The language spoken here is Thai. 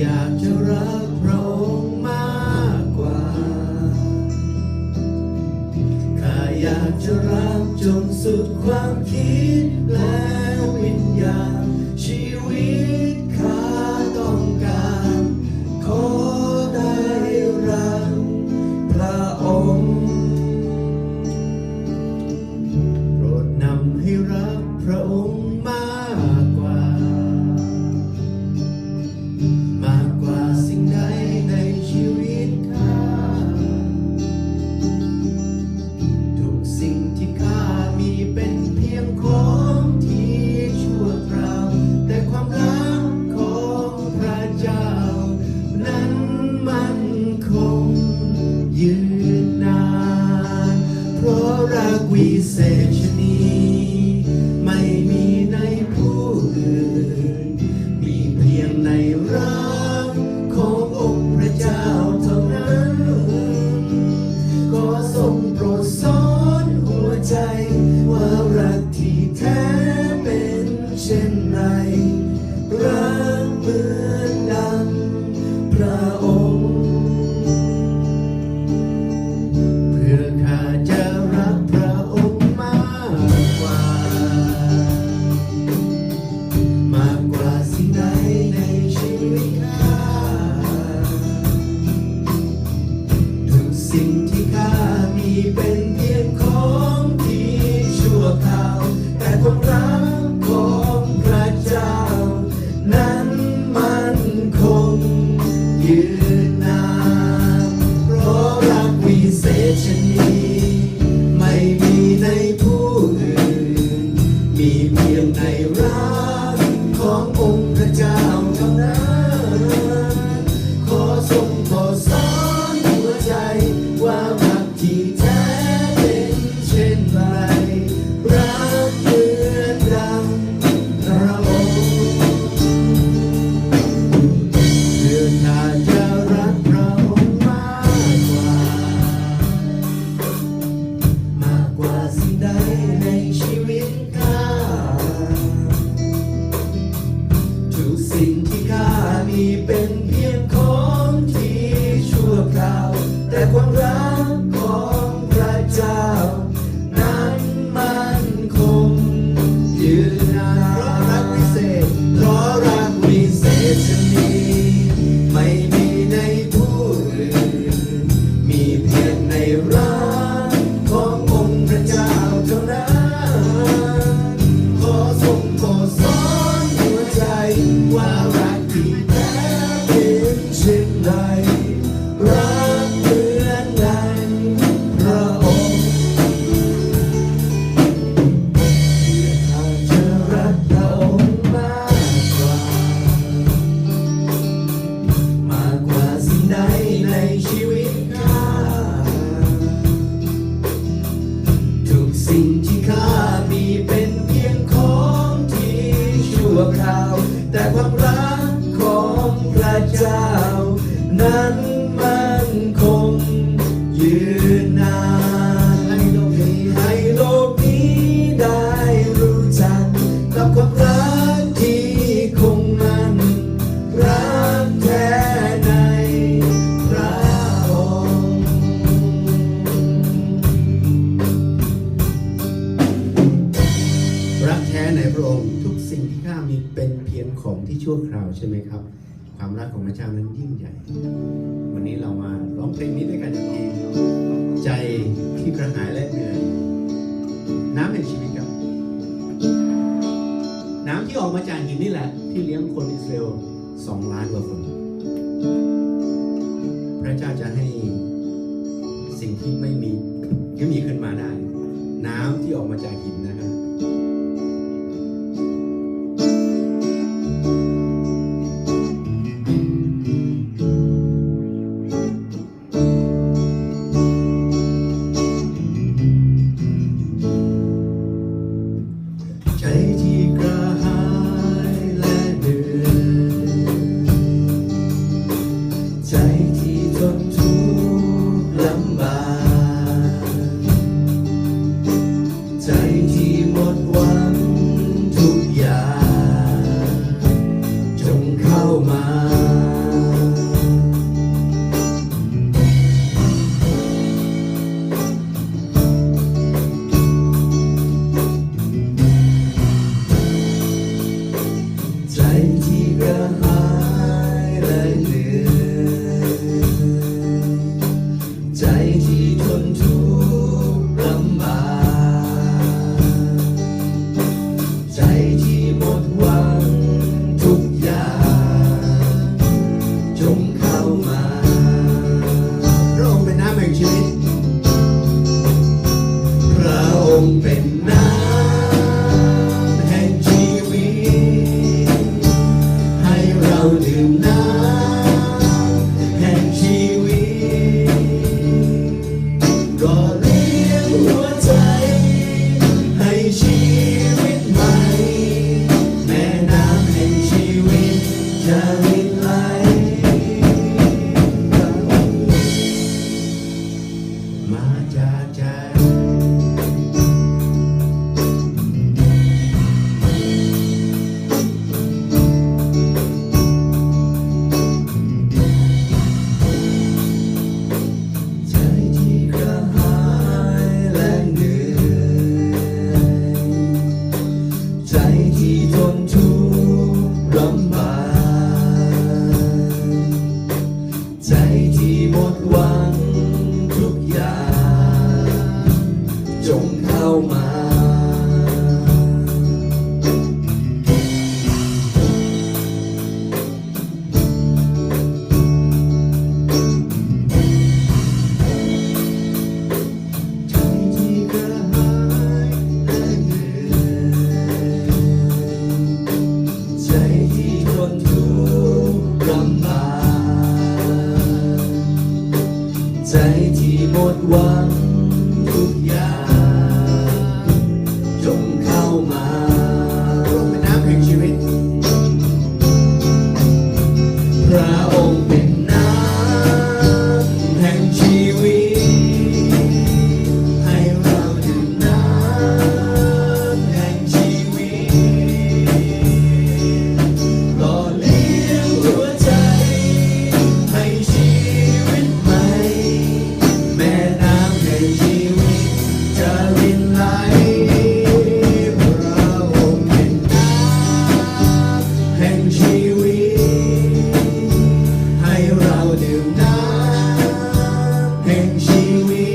อยากจะรักพระองค์มากกว่า ข้าอยากจะรักจนสุดความคิดและ you. สิ่งที่ข้ามีเป็น are I here. นั้นมันคงยืนนานให้โลกนี้ได้รู้จักกับความรักที่คงมันรักแท้ในพระองค์รักแท้ในพระองค์ทุกสิ่งที่ข้ามีเป็นเพียงของที่ชั่วคราวใช่ไหมครับ ความรักของพระเจ้านั้นยิ่งใหญ่ วันนี้เรามาร้องเพลงนี้ด้วยกันอีกทีใจที่กระหายและเหนื่อยน้ำแห่งชีวิตครับ น้ำที่ออกมาจากหินนี่แหละ ที่เลี้ยงคนอิสราเอลสองล้านกว่าคน พระเจ้าจะให้สิ่งที่ไม่มีก็มีขึ้นมาได้ น้ำที่ออกมาจากหินนะครับ ใจที่หมดหวัง ชีวิต